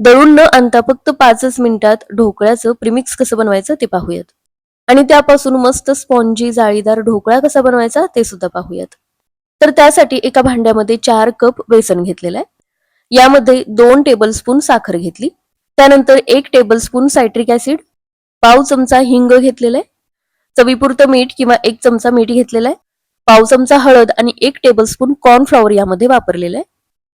दळून न आणता फक्त पाचच मिनिटात ढोकळ्याचं प्रीमिक्स कसं बनवायचं ते पाहूयात. आणि त्यापासून मस्त स्पॉन्जी जाळीदार ढोकळा कसा बनवायचा ते सुद्धा पाहूयात. तर त्यासाठी एका भांड्यामध्ये चार कप बेसन घेतलेलं आहे. यामध्ये दोन टेबलस्पून साखर घेतली. त्यानंतर एक टेबलस्पून सायट्रिक ऍसिड पाव चमचा हिंग घेतलेला आहे. चवीपुरतं मीठ किंवा एक चमचा मीठ घेतलेला आहे. पाव चमचा हळद आणि एक टेबलस्पून कॉर्नफ्लॉवर यामध्ये वापरलेलं आहे.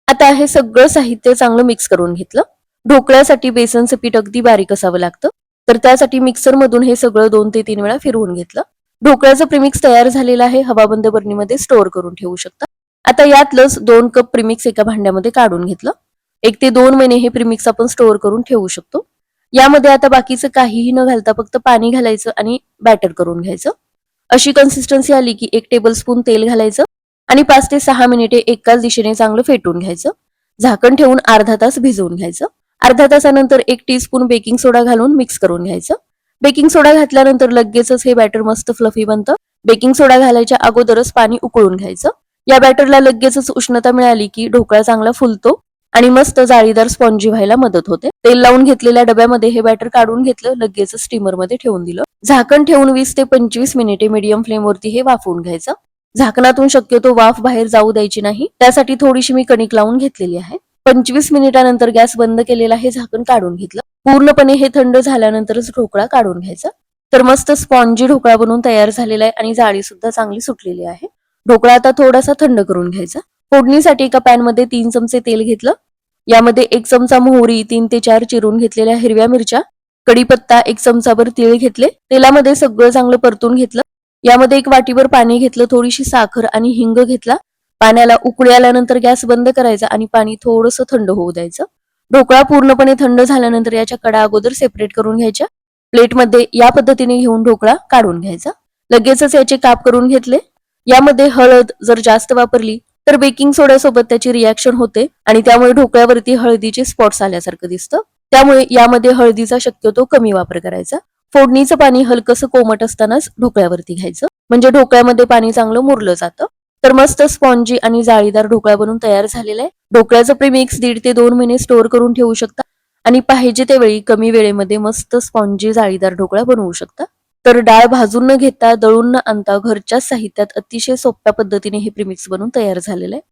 आता हे सगळं साहित्य चांगलं मिक्स करून घेतलं. ढोकळ्यासाठी बेसनचं पीठ अगदी बारीक असावं लागतं. तर त्यासाठी मिक्सर मधून हे सगळं दोन ते तीन वेळा फिरवून घेतलं. ढोकळ्याचं प्रीमिक्स तयार झालेलं आहे. हवाबंद बरणीमध्ये स्टोअर करून ठेवू शकता. आता यातलंच दोन कप प्रिमिक्स एका भांड्यामध्ये काढून घेतलं. एक ते दोन महिने हे प्रीमिक्स आपण स्टोअर करून ठेवू शकतो. यामध्ये आता बाकीचं काहीही न घालता फक्त पाणी घालायचं आणि बॅटर करून घ्यायचं. अशी कन्सिस्टन्सी आली की एक टेबल स्पून तेल घालायचं आणि पाच ते सहा मिनिटे एकाच दिशेने चांगलं फेटून घ्यायचं. झाकण ठेवून अर्धा तास भिजवून घ्यायचं. अर्धा तासानंतर एक टीस्पून बेकिंग सोडा घालून मिक्स करून घ्यायचं. बेकिंग सोडा घातल्यानंतर लगेचच हे बॅटर मस्त फ्लफी बनतं. बेकिंग सोडा घालायच्या अगोदरच पाणी उकळून घ्यायचं. या बॅटरला लगेचच उष्णता मिळाली की ढोकळा चांगला फुलतो आणि मस्त जाळीदार स्पॉन्जी व्हायला मदत होते. तेल लावून घेतलेल्या डब्यामध्ये हे बॅटर काढून घेतलं लगेच स्टीमरमध्ये ठेवून दिलं. झाकण ठेवून वीस ते पंचवीस मिनिटे मीडियम फ्लेम वरती हे वाफवून घ्यायचं. झाकणातून शक्यतो वाफ बाहेर जाऊ द्यायची नाही. त्यासाठी थोडीशी मी कणिक लावून घेतलेली आहे. पंचवीस मिनिटानंतर गॅस बंद केलेला हे झाकण काढून घेतलं. पूर्णपणे हे थंड झाल्यानंतरच ढोकळा काढून घ्यायचा. तर मस्त स्पॉन्जी ढोकळा बनवून तयार झालेला आहे आणि जाळी सुद्धा चांगली सुटलेली आहे. ढोकळा आता थोडासा थंड करून घ्यायचा. फोडणीसाठी एका पॅनमध्ये तीन चमचे तेल घेतलं. यामध्ये एक चमचा मोहरी तीन ते चार चिरून घेतलेल्या हिरव्या मिरच्या कडीपत्ता एक चमचाभर तीळ घेतले. तेलामध्ये सगळं चांगलं परतून घेतलं. यामध्ये एक वाटीभर पाणी घेतलं थोडीशी साखर आणि हिंग घेतला. पाण्याला उकळी आल्यानंतर गॅस बंद करायचा आणि पाणी थोडंसं थंड होऊ द्यायचं. ढोकळा पूर्णपणे थंड झाल्यानंतर याच्या कडा अगोदर सेपरेट करून घ्यायच्या. प्लेटमध्ये या पद्धतीने घेऊन ढोकळा काढून घ्यायचा. लगेचच याचे काप करून घेतले. यामध्ये हळद जर जास्त वापरली तर बेकिंग सोड्यासोबत त्याची रिॲक्शन होते आणि त्यामुळे ढोकळ्यावरती हळदीचे स्पॉट्स आल्यासारखं दिसतं. त्यामुळे यामध्ये हळदीचा शक्यतो कमी वापर करायचा. फोडणीचं पाणी हलकसं कोमट असतानाच ढोकळ्यावरती घ्यायचं. म्हणजे ढोकळ्यामध्ये पाणी चांगलं मुरलं जातं. तर मस्त स्पॉन्जी आणि जाळीदार ढोकळा बनून तयार झालेला आहे. ढोकळ्याचं प्रीमिक्स दीड ते दोन महिने स्टोअर करून ठेवू शकता. आणि पाहिजे त्यावेळी कमी वेळेमध्ये मस्त स्पॉन्जी जाळीदार ढोकळा बनवू शकता. तर डाळ भाजून न घेता दळून न आणता घरच्या साहित्यात अतिशय सोप्या पद्धतीने हे प्रीमिक्स बनवून तयार झालेलं आहे.